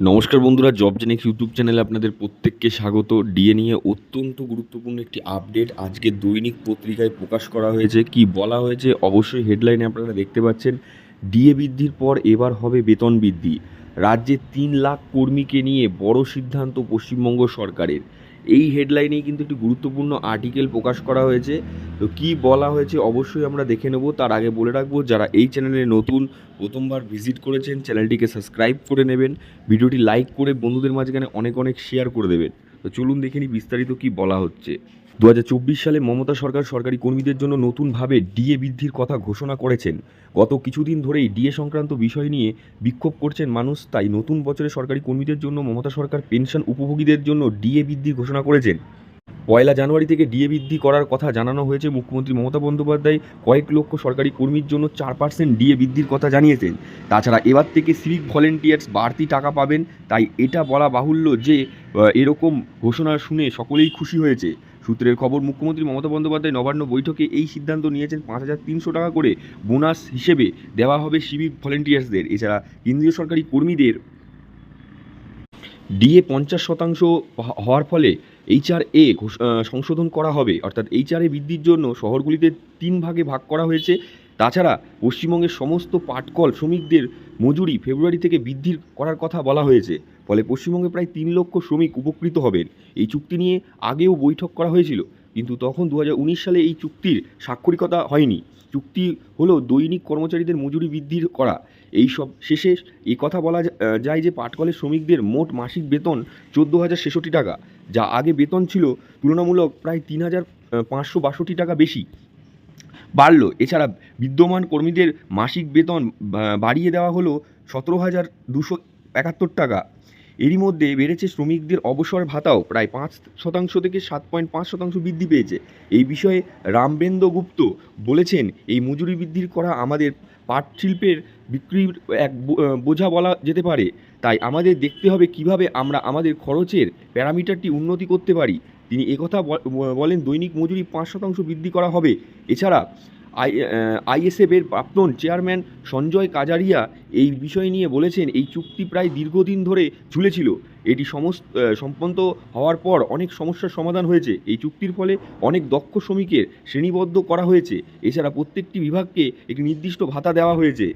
নমস্কার বন্ধুরা job জেনেক YouTube চ্যানেলে আপনাদের প্রত্যেককে স্বাগত। ডিএ নিয়ে অত্যন্ত গুরুত্বপূর্ণ একটি আপডেট আজকে দৈনিক পত্রিকায় প্রকাশ করা হয়েছে। কি বলা হয়েছে অবশ্যই হেডলাইনে আপনারা দেখতে পাচ্ছেন। ডিএ বৃদ্ধির পর এবার হবে বেতন বৃদ্ধি। রাজ্যে তিন লাখ কর্মীকে নিয়ে বড় সিদ্ধান্ত পশ্চিমবঙ্গ সরকারের। এই হেডলাইনেই কিন্তু একটি গুরুত্বপূর্ণ আর্টিকেল প্রকাশ করা হয়েছে। তো কি বলা হয়েছে অবশ্যই আমরা দেখে নেব। তার আগে বলে রাখব, যারা এই চ্যানেলে নতুন, প্রথমবার ভিজিট করেছেন চ্যানেলটিকে সাবস্ক্রাইব করে নেবেন। ভিডিওটি লাইক করে বন্ধুদের মাঝখানে অনেক অনেক শেয়ার করে দেবেন। তো চলুন দেখে নিই বিস্তারিত কি বলা হচ্ছে। দু হাজার চব্বিশ সালে মমতা সরকার সরকারি কর্মীদের জন্য নতুনভাবে ডিএ বৃদ্ধির কথা ঘোষণা করেছেন। গত কিছুদিন ধরেই ডিএ সংক্রান্ত বিষয় নিয়ে বিক্ষোভ করছেন মানুষ, তাই নতুন বছরে সরকারি কর্মীদের জন্য মমতা সরকার পেনশন উপভোগীদের জন্য ডিএ বৃদ্ধি ঘোষণা করেছেন। পয়লা জানুয়ারি থেকে ডিএ বৃদ্ধি করার কথা জানানো হয়েছে মুখ্যমন্ত্রী মমতা বন্দ্যোপাধ্যায়। কয়েক লক্ষ সরকারি কর্মীর জন্য চার পার্সেন্ট ডিএ বৃদ্ধির কথা জানিয়েছেন। তাছাড়া এবার থেকে সিভিক ভলেন্টিয়ার্স বাড়তি টাকা পাবেন, তাই এটা বলা বাহুল্য যে এরকম ঘোষণা শুনে সকলেই খুশি হয়েছে। সূত্রের খবর, মুখ্যমন্ত্রী মমতা বন্দ্যোপাধ্যায় নবান্ন বৈঠকে এই সিদ্ধান্ত নিয়েছেন পাঁচ হাজার তিনশো টাকা করে বোনাস হিসেবে দেওয়া হবে সিভিক ভলেন্টিয়ার্সদের। এছাড়া কেন্দ্রীয় সরকারি কর্মীদের ডিএ পঞ্চাশ শতাংশ হওয়ার ফলে এইচআর এ সংশোধন করা হবে। অর্থাৎ এইচআর এ বৃদ্ধির জন্য শহরগুলিতে তিন ভাগে ভাগ করা হয়েছে। তাছাড়া পশ্চিমবঙ্গের সমস্ত পাটকল শ্রমিকদের মজুরি ফেব্রুয়ারি থেকে বৃদ্ধির করার কথা বলা হয়েছে। ফলে পশ্চিমবঙ্গে প্রায় তিন লক্ষ শ্রমিক উপকৃত হবেন। এই চুক্তি নিয়ে আগেও বৈঠক করা হয়েছিল, কিন্তু তখন দু হাজার উনিশ সালে এই চুক্তির স্বাক্ষরিকতা হয়নি। চুক্তি হলো দৈনিক কর্মচারীদের মজুরি বৃদ্ধির করা। এই সব শেষে এই কথা বলা যায় যে পাটকলের শ্রমিকদের মোট মাসিক বেতন চোদ্দ হাজার ছেষট্টি টাকা, যা আগে বেতন ছিল তুলনামূলক প্রায় তিন হাজার পাঁচশো বাষট্টি টাকা বেশি। বাড়লো। এছাড়া বিদ্যমান কর্মীদের মাসিক বেতন বাড়িয়ে দেওয়া হলো সতেরো হাজার দুশো একাত্তর টাকা। এরই মধ্যে বেড়েছে শ্রমিকদের অবসর ভাতাও। প্রায় পাঁচ শতাংশ থেকে সাত পয়েন্ট পাঁচ শতাংশ বৃদ্ধি পেয়েছে। এই বিষয়ে রামবেন্দ্র গুপ্ত বলেছেন, এই মজুরি বৃদ্ধির করা আমাদের পাট শিল্পের বিক্রির এক বোঝা বলা যেতে পারে। তাই আমাদের দেখতে হবে কীভাবে আমরা আমাদের খরচের প্যারামিটারটি উন্নতি করতে পারি। তিনি একথা বল- বলেন, দৈনিক মজুরি পাঁচ শতাংশ বৃদ্ধি করা হবে। এছাড়া আই আইএসএফ এর প্রাক্তন চেয়ারম্যান সঞ্জয় কাজারিয়া এই বিষয় নিয়ে বলেছেন, এই চুক্তি প্রায় দীর্ঘদিন ধরে ঝুলেছিল। এটি সমস্ত সম্পন্ন হওয়ার পর অনেক সমস্যার সমাধান হয়েছে। এই চুক্তির ফলে অনেক দক্ষ শ্রমিকের শ্রেণীবদ্ধ করা হয়েছে। এছাড়া প্রত্যেকটি বিভাগকে একটি নির্দিষ্ট ভাতা দেওয়া হয়েছে।